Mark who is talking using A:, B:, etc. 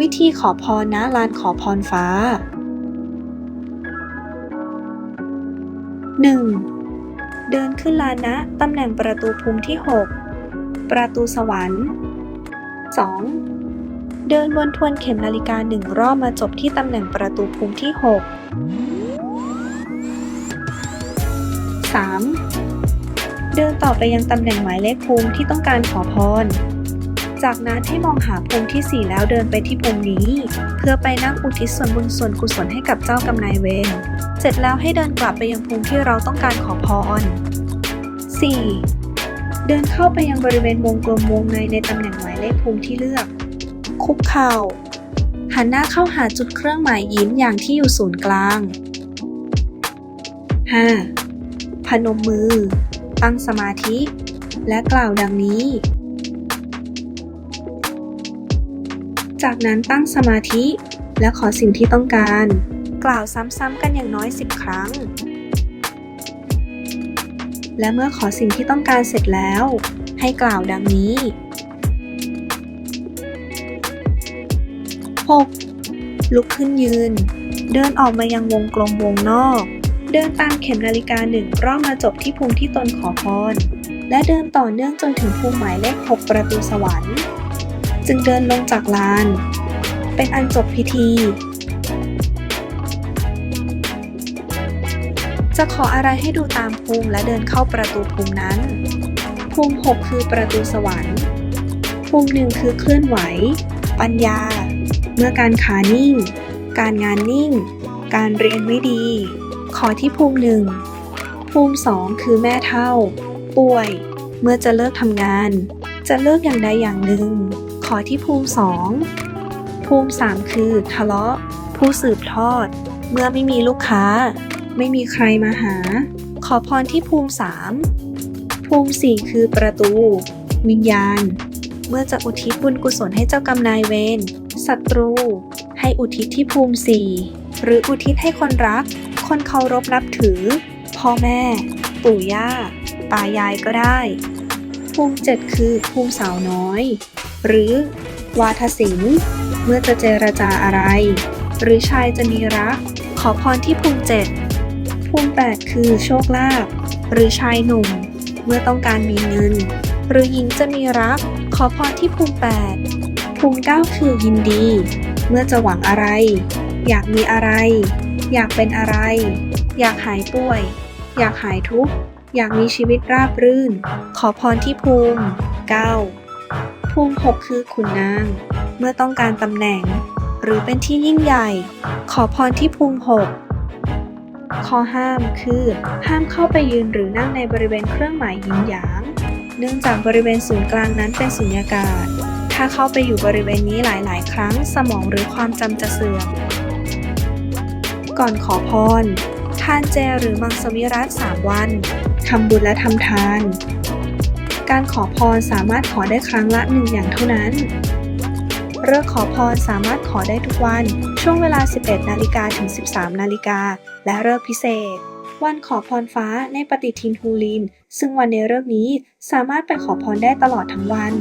A: วิธีขอพรณลานขอพรฟ้า 1. เดินขึ้นลานณตำแหน่งประตูภูมิที่ 6 ประตูสวรรค์ 2. เดินวนทวนเข็มนาฬิกาหนึ่งรอบมาจบที่ตำแหน่งประตูภูมิที่ 6 3. เดินต่อไปยังตำแหน่งหมายเลขภูมิที่ต้องการขอพร จากนั้นให้มองหาภูมิที่ 4 แล้วเดินไปที่ภูมินี้ เพื่อไปนั่งอุทิศส่วนบุญส่วนกุศลให้กับเจ้ากรรมนายเวร เสร็จแล้วให้เดินกลับไปยังภูมิที่เราต้องการขอพร 4. เดินเข้าไปยังบริเวณวงกลมวงในในตำแหน่งหมายเลขภูมิที่เลือก คุกเข่า หันหน้าเข้าหาจุดเครื่องหมายยิ้มอย่างที่อยู่ศูนย์กลาง 5. พนมมือ ตั้งสมาธิ และกล่าวดังนี้ จากนั้นตั้งสมาธิ และขอสิ่งที่ต้องการ กล่าวซ้ำๆกันอย่างน้อย 10 ครั้ง และเมื่อขอสิ่งที่ต้องการเสร็จแล้ว ให้กล่าวดังนี้ 6. ลุกขึ้นยืน เดินออกมายังวงกลมวงนอก เดินตามเข็มนาฬิกาหนึ่งรอบมาจบที่ภูมิที่ตนขอพร และเดินต่อเนื่องจนถึงภูมิหมายเลข 6 ประตูสวรรค์ จึงเดินลงจากลาน เป็นอันจบพิธี จะขออะไรให้ดูตามภูมิและเดินเข้าประตูภูมินั้น ภูมิ 6 คือประตูสวรรค์ ภูมิหนึ่งคือเคลื่อนไหว ปัญญา เมื่อการขานิ่ง การงานนิ่ง การเรียนไม่ดี ขอที่ภูมิหนึ่งภูมิสองคือแม่เท่า ป่วย เมื่อจะเลิกทำงาน จะเลิกอย่างใดอย่างหนึ่ง อที่ภูมิสองภูมิสามคือ ทะเลาะ ผู้สืบทอด เมื่อไม่มีลูกค้า ไม่มีใครมาหา ขอพรที่ภูมิสามภูมิสี่คือประตู วิญญาณ เมื่อจะอุทิศบุญกุศลให้เจ้ากรรมนายเวรศัตรู ให้อุทิศที่ภูมิสี่หรืออุทิศให้คนรัก คนเคารพนับถือ พ่อแม่ ปู่ย่าตายายก็ได้ ภูมิเจ็ดคือภูมิสาวน้อย หรือวาทศิลป์เมื่อจะเจรจาอะไร หรือชายจะมีรัก ขอพรที่ภูมิเจ็ดภูมิแปดคือโชคลาภหรือชายหนุ่ม เมื่อต้องการมีเงิน หรือหญิงจะมีรัก ขอพรที่ภูมิแปดภูมิเก้าคือยินดี เมื่อจะหวังอะไร อยากมีอะไร อยากเป็นอะไร อยากหายป่วย อยากหายทุกข์อยากมีชีวิตราบรื่น ขอพรที่ภูมิ9 ภูมิ 6 คือขุนนาง เมื่อต้องการตำแหน่ง หรือเป็นที่ยิ่งใหญ่ ขอพรที่ภูมิ 6 ข้อห้ามคือ ห้ามเข้าไปยืนหรือนั่งในบริเวณเครื่องหมายยินหยาง เนื่องจากบริเวณศูนย์กลางนั้นเป็นสุญญากาศ ถ้าเข้าไปอยู่บริเวณนี้หลายๆ ครั้งสมองหรือความจำจะเสื่อม ก่อนขอพร ทานเจหรือมังสวิรัตสามวันทำบุญและทำทาน การขอพรสามารถขอได้ครั้งละหนึ่งอย่างเท่านั้นเลิกขอพรสามารถขอได้ทุกวัน ช่วงเวลา 11 นาฬิกาถึง 13 นาฬิกา และเลิกพิเศษ วันขอพรฟ้าในปฏิทินฮูลิน ซึ่งวันในเลิกนี้สามารถไปขอพรได้ตลอดทั้งวัน